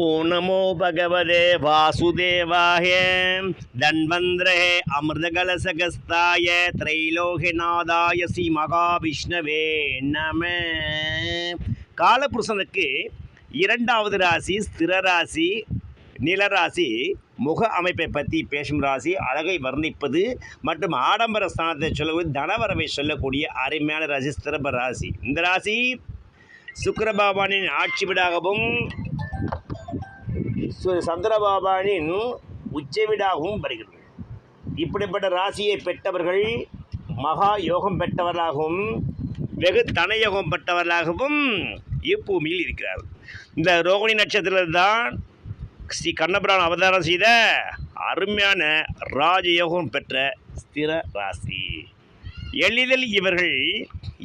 ஓ நமோ பகவதே வாசுதேவாய தன்வந்திரே அமிர்தகலசகஸ்தாய திரைலோகநாதாய ஸ்ரீ மகாவிஷ்ணவே நம காலபுருஷனுக்கு இரண்டாவது ராசி ஸ்திர ராசி நிலராசி முக அமைப்பை பற்றி பேசும் ராசி அழகை வர்ணிப்பது மற்றும் ஆடம்பர ஸ்தானத்தை சொல்லுவது தனவரவை சொல்லக்கூடிய அருமையான ராசி ஸ்திரப ராசி. இந்த ராசி சுக்கிரபாபானின் ஆட்சி வீடாகவும் சந்திரபாபாவின் சந்திரபாபானின் உச்ச வீடாகவும் வருகிறது. இப்படிப்பட்ட ராசியை பெற்றவர்கள் மகா யோகம் பெற்றவர்களாகவும் வெகு தனயோகம் பெற்றவர்களாகவும் இப்பூமியில் இருக்கிறார்கள். இந்த ரோகிணி நட்சத்திரத்தில் தான் ஸ்ரீ கண்ணபுரான் அவதாரம் செய்த அருமையான ராஜயோகம் பெற்ற ஸ்திர ராசி. எளிதில் இவர்கள்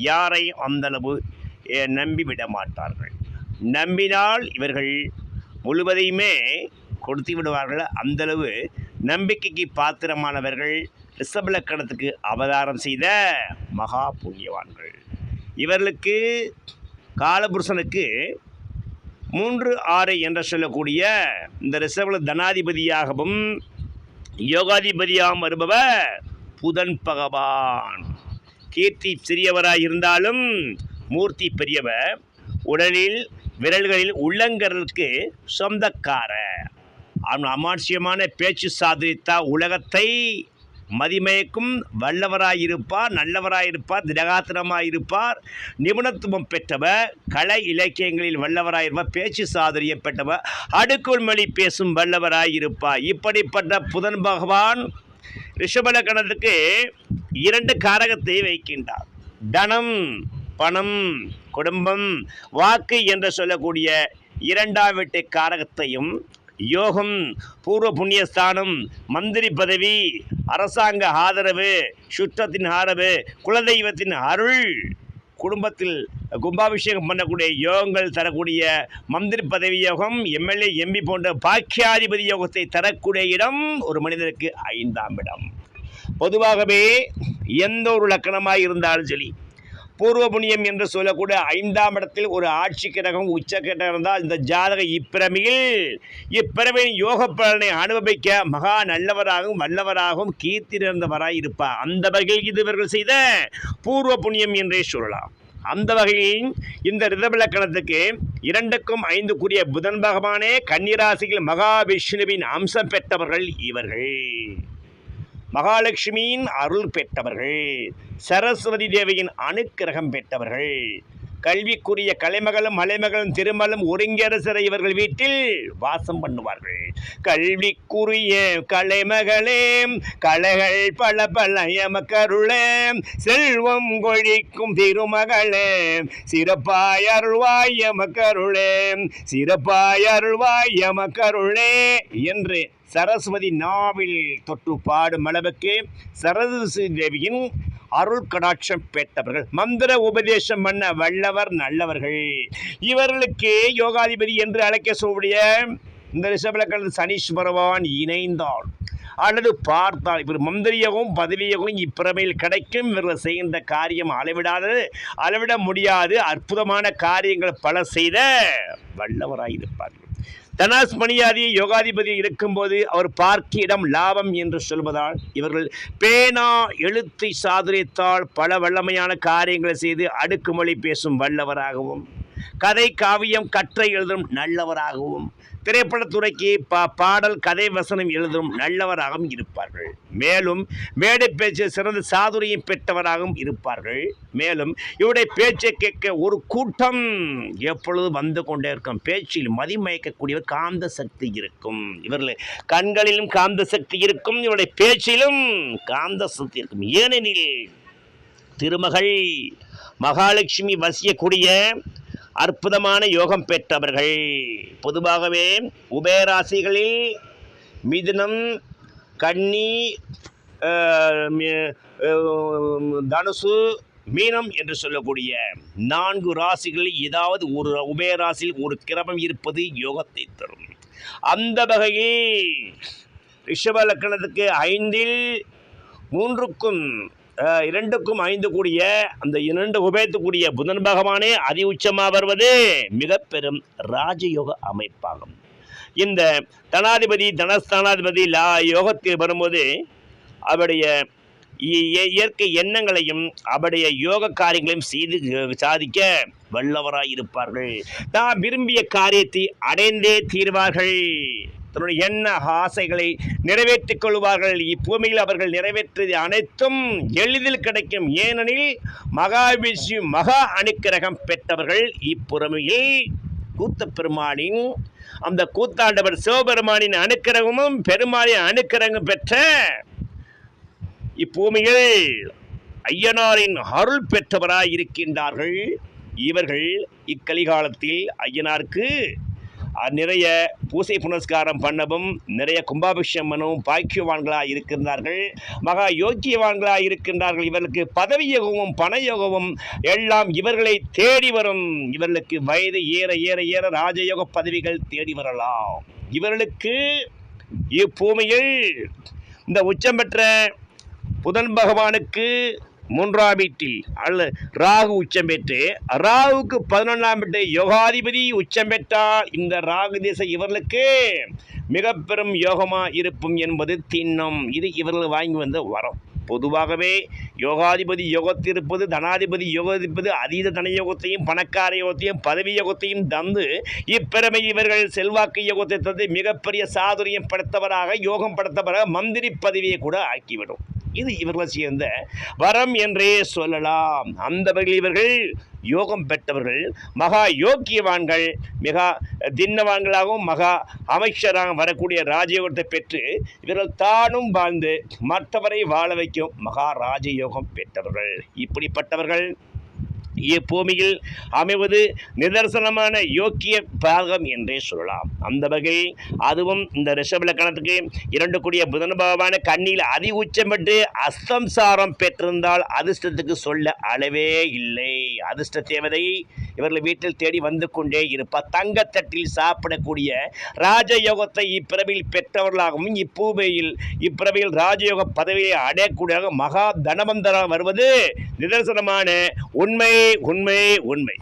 யாரை அந்தளவு அஹ், நம்பிவிட மாட்டார்கள். நம்பினால் இவர்கள் முழுவதையுமே கொடுத்து விடுவார்கள். அந்தளவு நம்பிக்கைக்கு பாத்திரமானவர்கள் ரிஷபலக்கணத்துக்கு அவதாரம் செய்த மகா புண்ணியவான்கள். இவர்களுக்கு காலபுருஷனுக்கு மூன்று ஆறு என்று சொல்லக்கூடிய இந்த ரிஷபல தனாதிபதியாகவும் யோகாதிபதியாகவும் வருபவர் புதன் பகவான். கீர்த்தி சிறியவராக இருந்தாலும் மூர்த்தி பெரியவர். உடலில் விரல்களில் உள்ளங்கரலுக்கு சொந்தக்கார. அவன் அமானுஷ்யமான பேச்சு சாதித்தா உலகத்தை மதிமயக்கும் வல்லவராயிருப்பார் நல்லவராயிருப்பார் திடகாத்திரமாயிருப்பார். நிபுணத்துவம் பெற்றவர் கலை இலக்கியங்களில் வல்லவராயிருப்பார் பேச்சு சாதுரியம் பெற்றவர் அடுக்குள் மொழி பேசும் வல்லவராயிருப்பார். இப்படிப்பட்ட புதன் பகவான் ரிஷபலக்கணத்துக்கு இரண்டு காரகத்தை வைக்கின்றார். தனம் பணம் குடும்பம் வாக்கு என்று சொல்லக்கூடிய இரண்டாம் வீட்டு காரகத்தையும் யோகம் பூர்வ புண்ணியஸ்தானம் மந்திரி பதவி அரசாங்க ஆதரவு சுற்றத்தின் ஆதரவு குலதெய்வத்தின் அருள். குடும்பத்தில் கும்பாபிஷேகம் பண்ணக்கூடிய யோகங்கள் தரக்கூடிய மந்திரி பதவி யோகம் எம்எல்ஏ எம்பி போன்ற பாக்கியாதிபதி யோகத்தை தரக்கூடிய இடம் ஒரு மனிதனுக்கு ஐந்தாம் இடம். பொதுவாகவே எந்த ஒரு லக்கணமாக இருந்தாலும் சரி பூர்வ புண்ணியம் என்று சொல்லக்கூடிய ஐந்தாம் இடத்தில் ஒரு ஆட்சி கிரகம் உச்ச கிரகம் இருந்தால் இந்த ஜாதக இப்பிரமியில் இப்பிரமையின் யோக பலனை அனுபவிக்க மகா நல்லவராகவும் வல்லவராகவும் கீர்த்தி நிறைந்தவராய் இருப்பார் அந்த வகையில் இது இவர்கள் செய்த பூர்வ புண்ணியம் என்றே சொல்லலாம். அந்த வகையில் இந்த ரிதவிலக்கணத்துக்கு இரண்டுக்கும் ஐந்துக்குரிய புதன் பகவானே கன்னிராசியில் மகாவிஷ்ணுவின் அம்சம் பெற்றவர்கள் இவர்கள். மகாலட்சுமியின் அருள் பெற்றவர்கள் சரஸ்வதி தேவியின் அனுக்கிரகம் பெற்றவர்கள் கல்விக்குரிய கலைமகளும் மலைமகளும் திருமலும் ஒருங்கரசரை இவர்கள் வீட்டில் வாசம் பண்ணுவார்கள். கல்விக்குரிய கலைமகளே கலைகள் பல பல எமக்கருளே செல்வம் கொழிக்கும் திருமகளே சிறப்பாய் அருள்வாய் எமக்கருளே சிறப்பாய் அருள்வாய் எமக்கருளே என்று சரஸ்வதி நாவில் தொற்று பாடும் அளவுக்கு சரஸ்வதி தேவியின் அருள் கடாட்சம் பெற்றவர்கள். மந்திர உபதேசம் பண்ண வல்லவர் நல்லவர்கள். இவர்களுக்கு யோகாதிபதி என்று அழைக்க சொல்லக்கூடிய இந்த ரிஷபலக்கணத்து சனீஸ்வரவான் இணைந்தாள் அல்லது பார்த்தால் இவர் மந்திரியகம் பதவியகம் இப்பிறமையில் கிடைக்கும். இவர்கள் செய்கின்ற காரியம் அளவிடாதது அளவிட முடியாது. அற்புதமான காரியங்கள் பல செய்த வல்லவராயிருப்பார்கள் தனாஸ் மணியாதி யோகாதிபதி இருக்கும்போது அவர் பார்க்க இடம் லாபம் என்று சொல்வதால் இவர்கள் பேனா எழுத்தை சாதுரியத்தால் பல வல்லமையான காரியங்களை செய்து அடுக்குமொழி பேசும் வல்லவராகவும் கதை காவியம் கற்றை எழுதும் நல்லவராகவும் திரைப்படத்துறைக்கு பா பாடல் கதை வசனம் எழுதும் நல்லவராகவும் இருப்பார்கள். மேலும் மேடை பேச்சு சிறந்த சாதுரியம் பெற்றவராகவும் இருப்பார்கள். மேலும் இவருடைய பேச்சை கேட்க ஒரு கூட்டம் எப்பொழுதும் வந்து கொண்டே இருக்கும்? பேச்சில் மதிமயக்கக்கூடியவர் காந்த சக்தி இருக்கும். இவர்கள் கண்களிலும் காந்த சக்தி இருக்கும். இவருடைய பேச்சிலும் காந்த சக்தி இருக்கும். ஏனெனில் திருமகள் மகாலட்சுமி வசியக்கூடிய அற்புதமான யோகம் பெற்றவர்கள். பொதுவாகவே உபயராசிகளில் மிதுனம் கன்னி தனுசு மீனம் என்று சொல்லக்கூடிய நான்கு ராசிகளில் ஏதாவது ஒரு உபயராசியில் ஒரு கிரமம் இருப்பது யோகத்தை தரும். அந்த வகையில் ரிஷப லக்கணத்துக்கு ஐந்தில் மூன்றுக்கும் இரண்டுக்கும் ஐந்து கூடிய அந்த இரண்டு உபயத்துக்குரிய புதன் பகவானே அதி உச்சமாக வருவது மிக பெரும் ராஜயோக அமைப்பாகும். இந்த தனாதிபதி தனஸ்தானாதிபதி லா யோகத்தில் வரும்போது அவருடைய இ- இயற்கை எண்ணங்களையும் அவருடைய யோக காரியங்களையும் செய்து சாதிக்க வல்லவராய் இருப்பார்கள் தான் விரும்பிய காரியத்தை அடைந்தே தீர்வார்கள். தன்னுடைய எண்ண ஆசைகளை நிறைவேற்றிக் கொள்வார்கள்? இப்பூமியில் அவர்கள் நிறைவேற்றியது அனைத்தும் எளிதில் கிடைக்கும். ஏனெனில் மகாவிஷ்ணு மகா அனுக்கிரகம் பெற்றவர்கள் இப்புறமையில் கூத்த பெருமானின் அந்த கூத்தாண்டவர் சிவபெருமானின் அனுக்கிரகமும் பெருமானின் அனுக்கிரகம் பெற்ற இப்பூமியில் ஐயனாரின் அருள் பெற்றவராய் இருக்கின்றார்கள் இவர்கள் இக்கலிகாலத்தில் ஐயனாருக்கு நிறைய பூசை புனஸ்காரம் பண்ணவும் நிறைய கும்பாபிஷேகம் பண்ணவும் பாக்கியவான்களாக இருக்கின்றார்கள். மகா யோக்கியவான்களாக இருக்கின்றார்கள். இவர்களுக்கு பதவி யோகமும் பண யோகமும் எல்லாம் இவர்களை தேடி வரும். இவர்களுக்கு வயது ஏற ஏற ஏற ராஜயோக பதவிகள் தேடி வரலாம். இவர்களுக்கு இப்பூமியில் இந்த உச்சம் பெற்ற புதன் பகவானுக்கு மூன்றாம் வீட்டில் அல்ல ராகு உச்சம் பெற்று ராகுக்கு பதினொன்றாம் வீட்டு யோகாதிபதி உச்சம் பெற்றால் இந்த ராகு திசை இவர்களுக்கு மிக பெரும் யோகமாக இருக்கும் என்பது திண்ணம். இது இவர்கள் வாங்கி வந்த வரம். பொதுவாகவே யோகாதிபதி யோகத்திருப்பது தனாதிபதி யோகத்திருப்பது அதீத தன யோகத்தையும் பணக்கார யோகத்தையும் பதவி யோகத்தையும் தந்து இப்பிறமை இவர்கள் செல்வாக்கு யோகத்தை தந்து மிகப்பெரிய சாதுரியம் படைத்தவராக யோகம் படைத்தவராக மந்திரி பதவியை கூட ஆக்கிவிடும். இது இவர்களை சேர்ந்த வரம் என்றே சொல்லலாம். அந்த வகையில் இவர்கள் யோகம் பெற்றவர்கள் மகா யோக்கியவான்கள் மிக தின்னவான்களாகவும் மகா அமைச்சராக வரக்கூடிய ராஜயோகத்தை பெற்று இவர்கள் தானும் வாழ்ந்து மற்றவரை வாழ வைக்கும் மகா ராஜயோகம் பெற்றவர்கள். இப்படிப்பட்டவர்கள் இப்பூமியில் அமைவது நிதர்சனமான யோக்கிய பாகம் என்றே சொல்லலாம். அந்த வகையில் அதுவும் இந்த ரிஷப லக்கணத்துக்கு இரண்டு கூடிய புதன் பகவான கண்ணியில் அதி உச்சம் பெற்று அஸ்தம்சாரம் பெற்றிருந்தால் அதிர்ஷ்டத்துக்கு சொல்ல அளவே இல்லை. அதிர்ஷ்ட தேவதை இவர்கள் வீட்டில் தேடி வந்து கொண்டே இருப்பார் தங்கத்தட்டில் சாப்பிடக்கூடிய ராஜயோகத்தை இப்பிறவியில் பெற்றவர்களாகவும் இப்பூமியில் இப்பிறவியில் ராஜயோக பதவியை அடையக்கூடிய மகா தனவந்தராக வருவது நிதர்சனமான உண்மை உண்மை உண்மை.